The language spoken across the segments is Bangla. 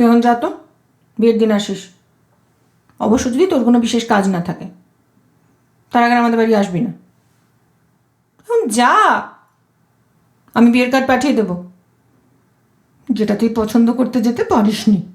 তুই এখন যা তো, বিয়ের দিন আসিস। অবশ্য যদি তোর কোনো বিশেষ কাজ না থাকে, তার আগে আমাদের বাড়ি আসবি না। এখন যা, আমি বিয়ের কার্ড পাঠিয়ে দেবো। যেটা তুই পছন্দ করতে যেতে পারিস নি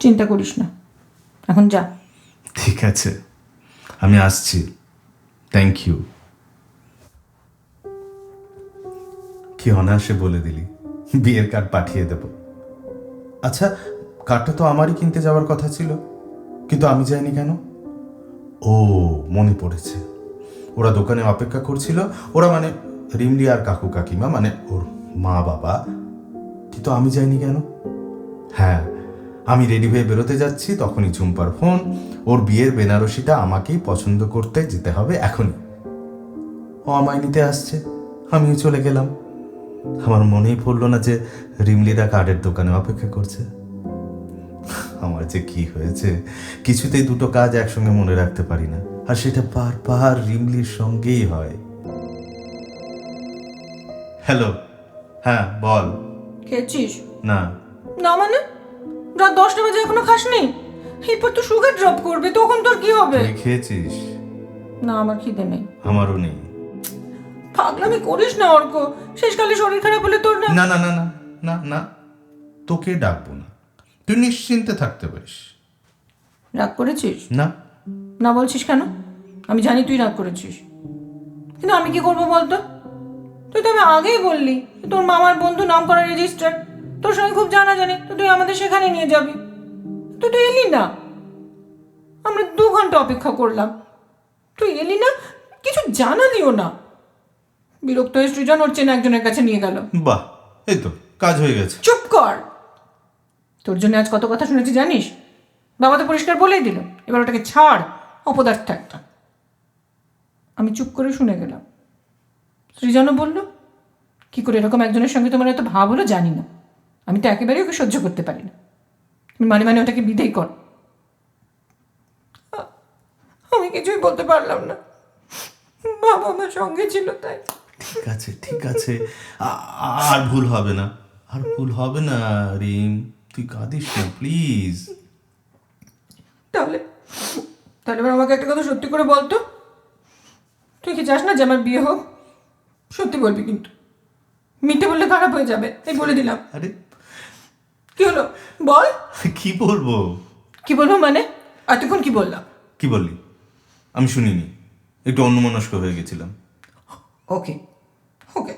চিন্তা করিস না। এখন যা। ঠিক আছে, আমি আসছি। থ্যাংক ইউ কি অনায়াসে বলে দিলি। বিয়ের কার্ড পাঠিয়ে দেব। আচ্ছা কার্ডটা তো আমারই কিনতে যাওয়ার কথা ছিল, কিন্তু আমি যাইনি কেন? ও, মনে পড়েছে। ওরা দোকানে অপেক্ষা করছিল, ওরা মানে রিমলি আর কাকু কাকিমা মানে ওর মা বাবা, কিন্তু আমি যাইনি কেন? হ্যাঁ আমি রেডি হয়ে বেরোতে যাচ্ছি, তখনই ঝুম্পার ফোন ওর বিয়ের বেনারসিটা আমাকেই পছন্দ করতে যেতে হবে এখনই। ও আমায় নিতে আসছে, আমিও চলে গেলাম। আমার মনেই পড়ল না যে রিমলিরা কার্ডের দোকানে অপেক্ষা করছে। আমার যে কি হয়েছে কিছুতেই দুটো কাজ একসঙ্গে মনে রাখতে পারি না। আর সেটা বারবার রিমলির সঙ্গেই হয়। হ্যালো হ্যাঁ বল। খেয়েছিস? না। না মানে? রাত দশটা বাজে এখনও খাসনি? এরপর তো সুগার ড্রপ করবে তখন তোর কি হবে? খেয়েছিস? না আমার খিদে নেই। আমারও নেই। পাগলামি করিস না অর্ক। শেষকালে শরীর খারাপ হলে তোর না না না না না না না। তোকে ডাকবো না। তুই নিশ্চিন্তে থাকতে পারিস। রাগ করেছিস? না। না বলছিস কেন? আমি জানি তুই রাগ করেছিস। কিন্তু আমি কি করব বলতো? তুই তো আমি আগেই বললি তোর মামার বন্ধু নাম করা রেজিস্টার তোর সঙ্গে খুব জানা জানি তো তুই আমাদের সেখানে নিয়ে যাবি। তুই তো এলি না। আমরা দু ঘণ্টা অপেক্ষা করলাম। তুই এলি না? কিছু জানালিও না। বিরক্ত হয়ে সৃজন ওর চেনা একজনের কাছে নিয়ে গেল। বাহ এই তো কাজ হয়ে গেছে। চুপ কর! তোর জন্য আজ কত কথা শুনেছি জানিস? বাবা তো পরিষ্কার বলেই দিল এবার ওটাকে ছাড় অপদার্থ একটা। আমি চুপ করে শুনে গেলাম। সৃজনও বলল কি করে এরকম একজনের সঙ্গে তোমার এত ভাব হলো জানি না। আমি তো একেবারেই ওকে সহ্য করতে পারি না। তুমি মানে মানে ওটাকে বিদেই কর। আমি কিছুই বলতে পারলাম না। বাবা আমার সঙ্গে ছিল তাই। ঠিক আছে ঠিক আছে। আর ভুল হবে না। আর ভুল হবে না রিম। তুই কাঁদিস না প্লিজ। তাহলে তাহলে এবার আমাকে একটা কথা সত্যি করে বলতো তুই কি চাস না যে আমার বিয়ে হোক? সত্যি বলবি কিন্তু। মিথ্যে বললে খারাপ হয়ে যাবে এই বলে দিলাম। আরে। কি হলো? বল। কি বলব? কি বলব মানে? এতক্ষণ কি বললাম? কি বললি? আমি শুনিনি। একটু অন্যমনস্ক হয়ে গেছিলাম। ওকে। ওকে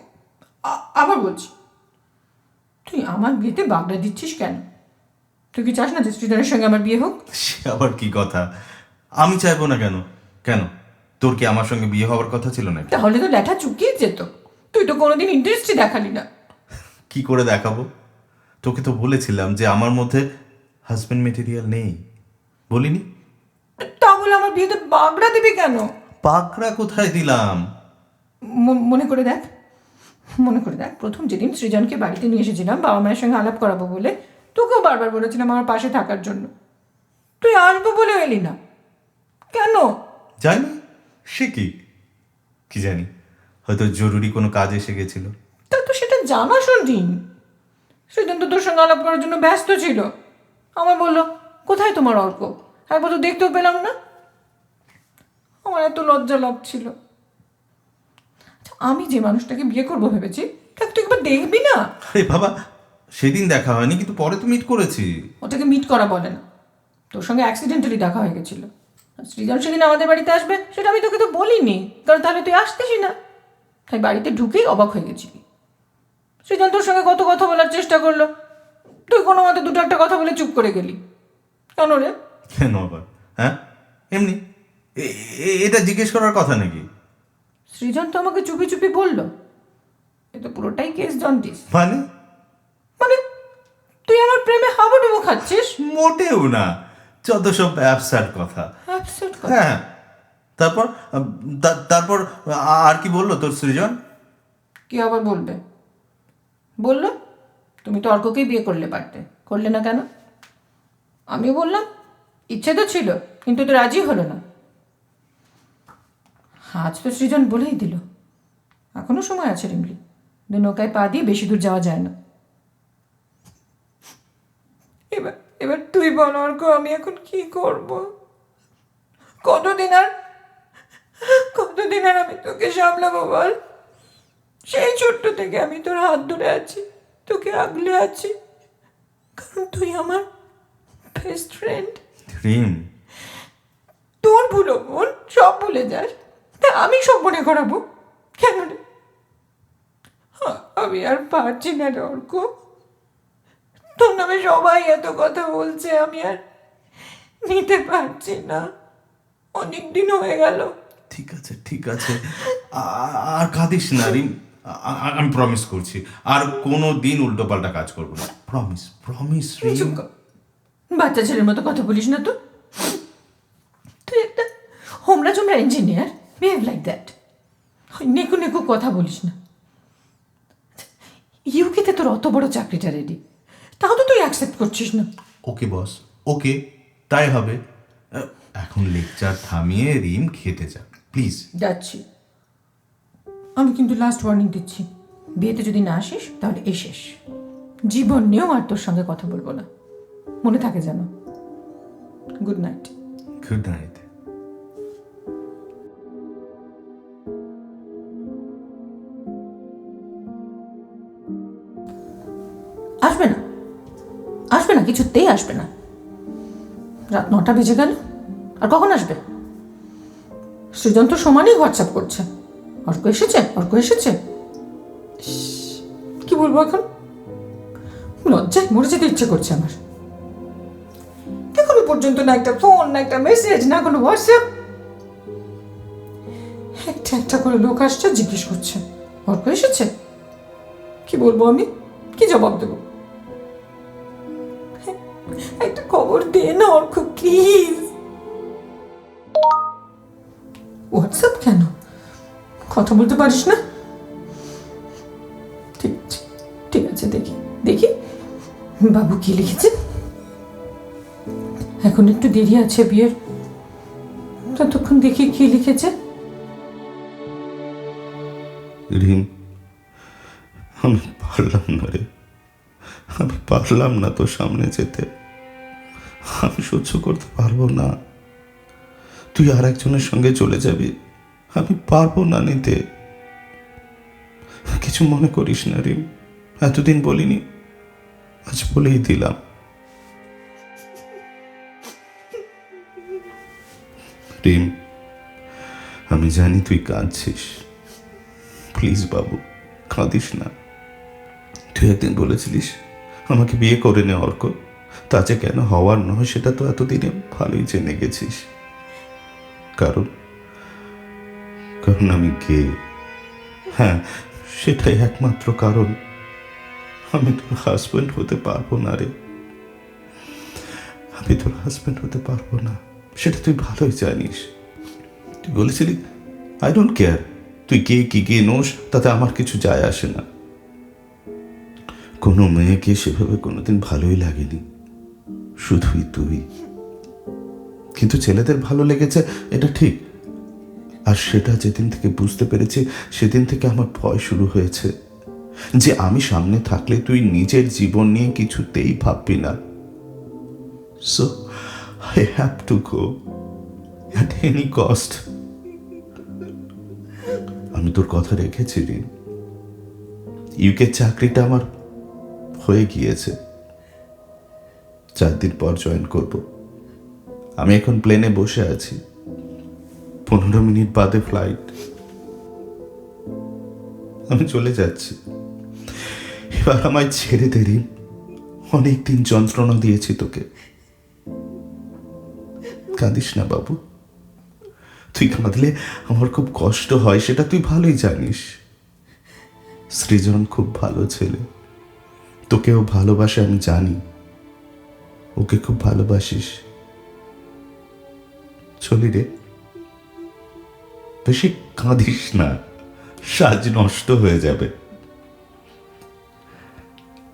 আবার বলছি। তুই আমার বিয়েতে বাগড়া দিচ্ছিস কেন? তুই কি চাস না যে শ্রীধরের সঙ্গে আমার বিয়ে হোক? সে আবার কি কথা? আমি চাইব না কেন? কেন? তোর কি আমার সঙ্গে বিয়ে হওয়ার কথা ছিল না তাহলে তো ল্যাঠা চুকিয়ে যেত। তুই তো কোনোদিন ইন্টারেস্টই দেখালি না। কি করে দেখাবো? তোকে তো বলেছিলাম যে আমার মধ্যে হাজব্যান্ড মেটেরিয়াল নেই। বলিনি? তাহলে আমার বিয়েতে বাগড়া দিবি কেন? পাকড়া কোথায় দিলাম? মনে করে দেখ। মনে করে দেখ প্রথম যেদিন সৃজনকে বাড়িতে নিয়ে এসেছিলাম বাবা মায়ের সঙ্গে আলাপ করাবো বলে তোকেও বারবার বলেছিলাম আমার পাশে থাকার জন্য। তুই আসব বলে এলি না। কেন? জানি। সে কি? কি জানি? হয়তো জরুরি কোনো কাজ এসে গেছিল। তা তো সেটা জানা শুনদিন সেদিন তো তোর সঙ্গে আলাপ করার জন্য ব্যস্ত ছিল। আমার বলল কোথায় তোমার অর্ক? একবার তো দেখতেও পেলাম না। আমার এত লজ্জা লাগছিল আমি যে মানুষটাকে বিয়ে করব ভেবেছি তাকে তুই একবার দেখবি না। আরে বাবা সেদিন দেখা হয়নি কিন্তু পরে তো মিট করেছি। ওটাকে মিট করা বলে না। তোর সঙ্গে অ্যাক্সিডেন্টালি দেখা হয়ে গেছিল। সৃজন সেদিন আমাদের বাড়িতে আসবে সেটা আমি তোকে তো বলিনি। কারণ তাহলে তুই আসতিসই না। তাই বাড়িতে ঢুকেই অবাক হয়ে গেছিলি। সৃজন তোর সঙ্গে কত কথা বলার চেষ্টা করল। তুই কোনো মতে দুটো একটা কথা বলে চুপ করে গেলি। কেন রে? কেন আবার? হ্যাঁ? এমনি? এটা জিজ্ঞেস করার কথা নাকি? সৃজন তো আমাকে চুপি চুপি বলল। এ তো পুরোটাই কেস জন্ডিস মানে? মানে তুই আমার প্রেমে হাবুডুবু খাচ্ছিস? মোটেও না। যত সব অ্যাবসার্ড কথা। Absurd কথা। হ্যাঁ তারপর তারপর আর কি বলল তোর সৃজন? কি আবার বলবে? বলল তুমি তো অর্ককেই বিয়ে করলে পারতে করলে না কেন? আমি বললাম ইচ্ছে তো ছিল কিন্তু তো রাজি হলো না। আজ তো সৃজন বলেই দিল। এখনও সময় আছে রিমলি। দু নৌকায় পা দিয়ে বেশি দূর যাওয়া যায় না। এবার এবার তুই বল অর্ক আমি এখন কি করব? কতদিন আর কতদিন আর আমি তোকে সামলাবো বল? সেই ছোট্ট থেকে আমি তোর হাত ধরে আছি তোকে আগলে আছি। কারণ তুই আমার বেস্ট ফ্রেন্ড রিম। তোর ভুলো বোন সব ভুলে যাস। তা আমি সব মনে করাবো? কেন রে? আ- আমি আর পারছি না রে অর্ক। তোর নামে সবাই এত কথা বলছে আমি আর নিতে পারছি না। অনেক দিন হয়ে গেল। ঠিক আছে ঠিক আছে। আর কাঁদিস না রিম আমি প্রমিস করছি। আর কোনো দিন উল্টো পাল্টা কাজ করব না। প্রমিস প্রমিস রিম বাচ্চা ছেলের মতো কথা বলিস না তো। তুই একটা হোমরা চোমরা ইঞ্জিনিয়ার বিহেভ লাইক দ্যাট নেকু নেকু কথা বলিস না। ইউকেতে তোর অত বড় চাকরিটা রেডি তাও তো তুই অ্যাকসেপ্ট করছিস না। ওকে বস ওকে তাই হবে। এখন লেকচার থামিয়ে রিম খেতে যা প্লিজ যাচ্ছি। আমি কিন্তু লাস্ট ওয়ার্নিং দিচ্ছি। বিয়েতে যদি না আসিস তাহলে এসেস। জীবন নিয়েও আর তোর সঙ্গে কথা বলব না। মনে থাকে যেন। গুড নাইট গুড নাইট কিছুতেই আসবে না। রাত নটা বেজে গেল। আর কখন আসবে? সৃজন তো সমানই হোয়াটসঅ্যাপ করছে। অর্ক এসেছে? অর্ক এসেছে? কি বলব এখন? লজ্জায় মরে যেতে ইচ্ছে করছে আমার। এখনও পর্যন্ত না একটা ফোন, না একটা মেসেজ, না কোনো হোয়াটসঅ্যাপ। একটা একটা করে লোক আসছে, জিজ্ঞেস করছে, অর্ক এসেছে? কি বলব আমি? কি জবাব দেবো? একটা খবর দে না, অর্ক প্লিজ হোয়াটসঅ্যাপ কেন? কথা বলতে পারিস না? ঠিক ঠিক আছে, দেখি দেখি। বাবু কি লিখেছে? এখন একটু দেরি আছে বিয়ের। ততক্ষণ দেখি কি লিখেছে। রিম পারলাম না তোর সামনে যেতে। আমি সহ্য করতে পারব না। তুই আর একজনের সঙ্গে চলে যাবি, আমি পারব না নিতে। কিছু মনে করিস না রিম, এতদিন বলিনি, আজ বলেই দিলাম। রিম, আমি জানি তুই কাঁদছিস। প্লিজ বাবু, কাঁদিস না। তুই একদিন বলেছিলিস আমাকে বিয়ে করে নে, অর্ক। তা যে কেন হওয়ার নয় সেটা তো এতদিনে ভালোই জেনে গেছিস। কারণ কারণ আমি কে? হ্যাঁ সেটাই একমাত্র কারণ। আমি তোর হাজব্যান্ড হতে পারব না রে। আমি তোর হাজব্যান্ড হতে পারব না, সেটা তুই ভালোই জানিস। তুই বলেছিলি আই ডোন্ট কেয়ার তুই কে, কি, কে নোস, তাতে আমার কিছু যায় আসে না। কোনো মেয়েকে সেভাবে কোনোদিন ভালোই লাগেনি। শুধুই তুই। কিন্তু ছেলেদের ভালো লেগেছে, এটা ঠিক। আর সেটা যেদিন থেকে বুঝতে পেরেছি, সেদিন থেকে আমার ভয় শুরু হয়েছে। যে আমি সামনে থাকলে তুই নিজের জীবন নিয়ে কিছুতেই ভাববি না। So I have to go at any cost আমি তোর কথা রেখেছি, রিন। ইউকে চাকরিটা আমার হয়ে গিয়েছে। চার দিন পর জয়েন করব। আমি এখন প্লেনে বসে আছি। পনেরো মিনিট বাদে ফ্লাইট। আমি চলে যাচ্ছি। এবার আমায় ছেড়ে দেরি। অনেক দিন যন্ত্রণা দিয়েছি তোকে। কাঁদিস না বাবু। তুই কাঁদলে আমার খুব কষ্ট হয়, সেটা তুই ভালোই জানিস। সৃজন খুব ভালো ছেলে। তোকেও ভালোবাসে, আমি জানি। ওকে খুব ভালোবাসিস। চলি রে। বেশি কাঁদিস না। সাজ নষ্ট হয়ে যাবে।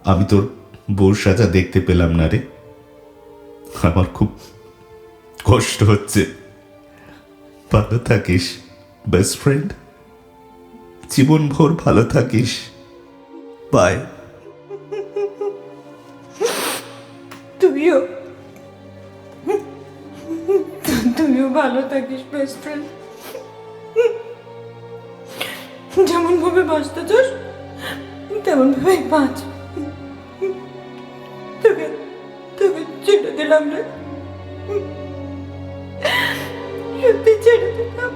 আমি তোর বোর সাজা দেখতে পেলাম না রে। আমার খুব কষ্ট হচ্ছে। ভালো থাকিস বেস্ট ফ্রেন্ড জীবন ভোর ভালো থাকিস। বাই তুইও তুইও ভালো থাকিস বেস্ট ফ্রেন্ড যেমন ভাবে বাঁচতে চাস তেমন ভাবে বাঁচ। তোকে তোকে ছেড়ে দিলাম রে। সত্যি ছেড়ে দিলাম।